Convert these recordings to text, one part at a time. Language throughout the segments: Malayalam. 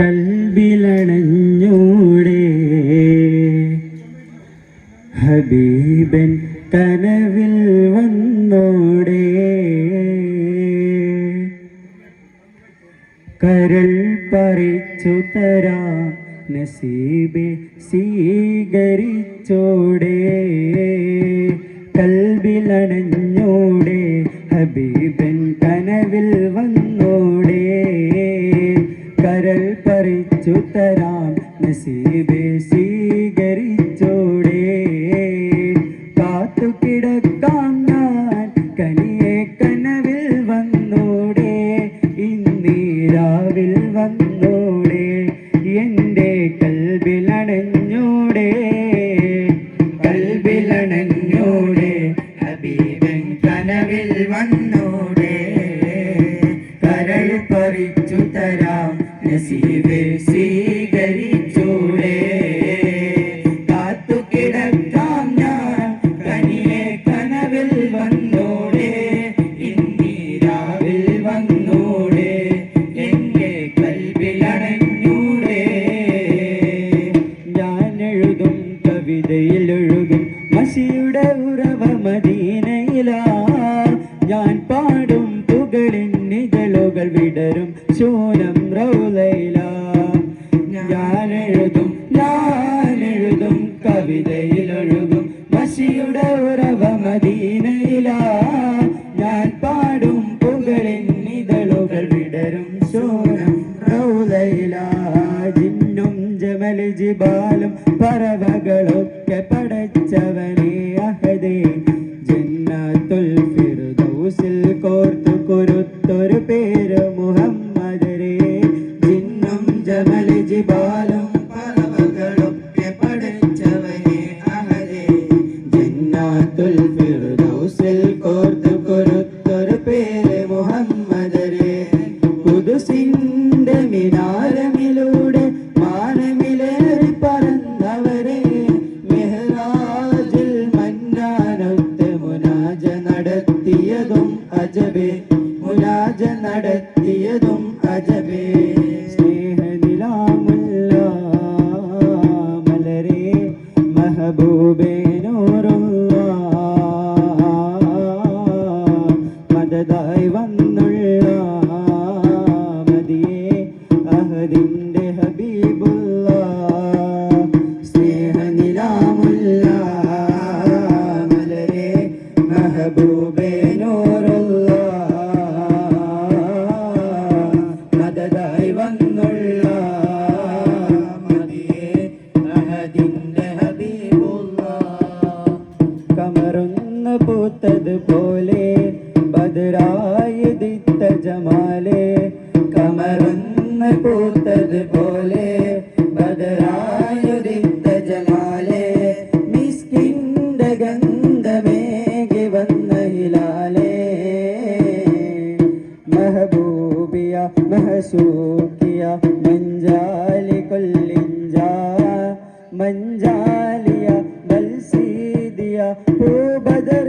കൽവിലണഞ്ഞൂടെ ഹബീബൻ കനവിൽ വന്നോടെ. കരൾ പറിച്ചു തരാ നസീബെ സ്വീകരിച്ചോടെ. കൽവിലണഞ്ഞോടെ ഹബീബൻ കനവിൽ വന്നോടെ. തരാം നസീബെ സ്വീകരിച്ചോടെ. കാത്തു കിടക്കാം ഞാൻ കനിയെ കനവിൽ വന്നോടെ. ഇന്നീരാവിൽ വന്നോടെ. എന്റെ കൽബിലണഞ്ഞോടെ. കൽബിലണഞ്ഞോടെ. നിഴലുകൾ വിടരും. ശൂനം റൗലൈല ഞാൻ എഴുതും ഞാൻ എഴുതും. കവിതയിൽ ഒഴുകും. മഷിയുടെ ഉറവ മദീനയില. ഞാൻ പാടും പുകളിൻ നിതളുകൾ വിടരും. ശൂനം റൗലൈല ജിന്നും ജമൽ ജിബാലും പറവകളൊക്കെ പടച്ചവനെ കമറുന്ന പൂത്തത് പോലെ ബദരായുദിത്ത ജമാലെ മിസ്കിന്റെ ഗന്ധമേകി വന്ന ഹിലാലേ. മെഹബൂബിയ മെഹസൂക്കിയ മഞ്ചാലി കൊല്ലിഞ്ച മഞ്ചാലിയ ബൽസീദിയ ഹൂ ബദർ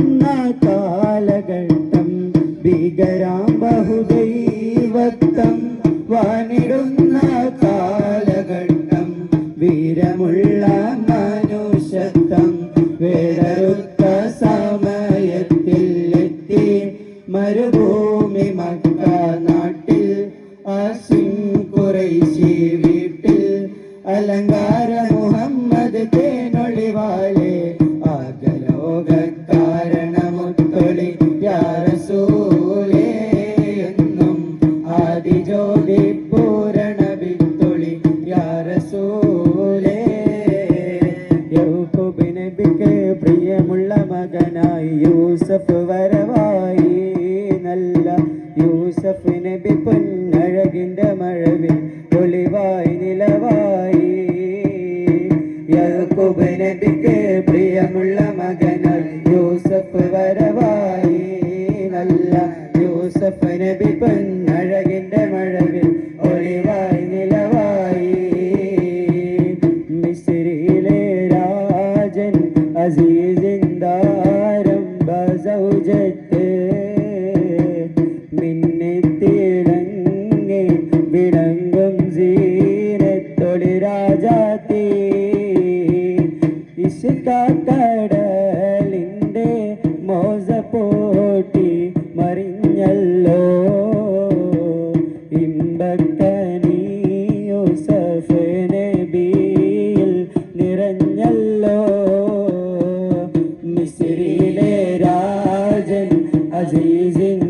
വാണിടുന്ന കാലഘട്ടം ഭീകരാം ബഹുദൈവത്വം വാണിടുന്ന കാലഘട്ടം വീരമുള്ള മനുഷ്യത്വം വേടരുത്ത സമയത്തിൽ എത്തി മരുഭൂമി മക്ക നാട്ടിൽ അസിം കുറേശി വീട്ടിൽ അലങ്കാര poder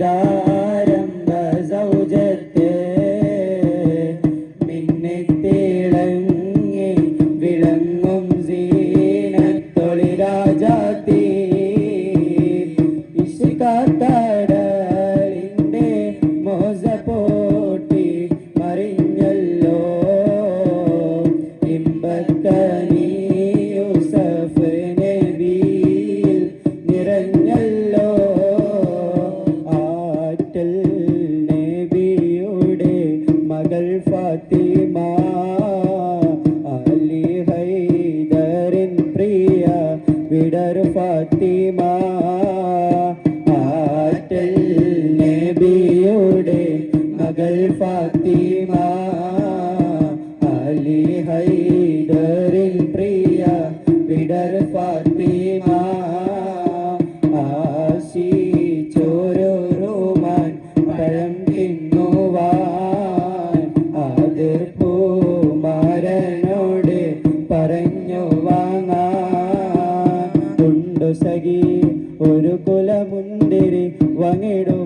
ดา വിടർ പാത്തിമാശിച്ചോരോരോമാൻ ഒരു കുലമുന്തിരി വങ്ങിടും.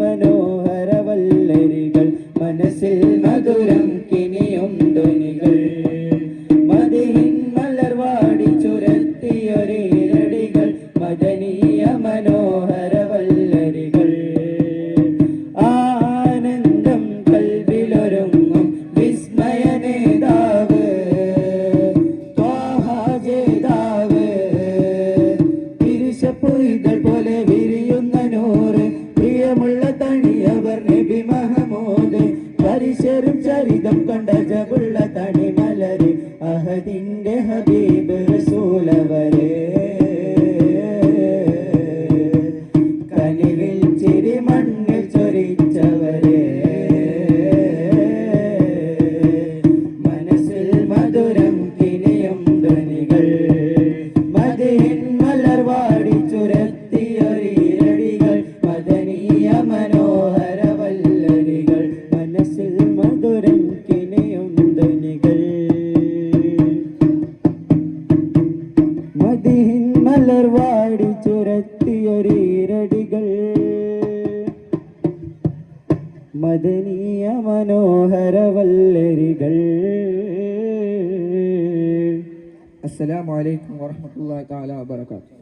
മനോഹര വല്ലരികൾ മനസ്സിൽ മലര് അഹദിന്റെ ഹബീബ് റസൂലവര്. ചുരത്തിയൊരീരടികൾ മദനീയ മനോഹരവല്ലരികൾ. അസ്സലാമലൈക്കും വാഹമത്തല്ലാ താല വാത്തു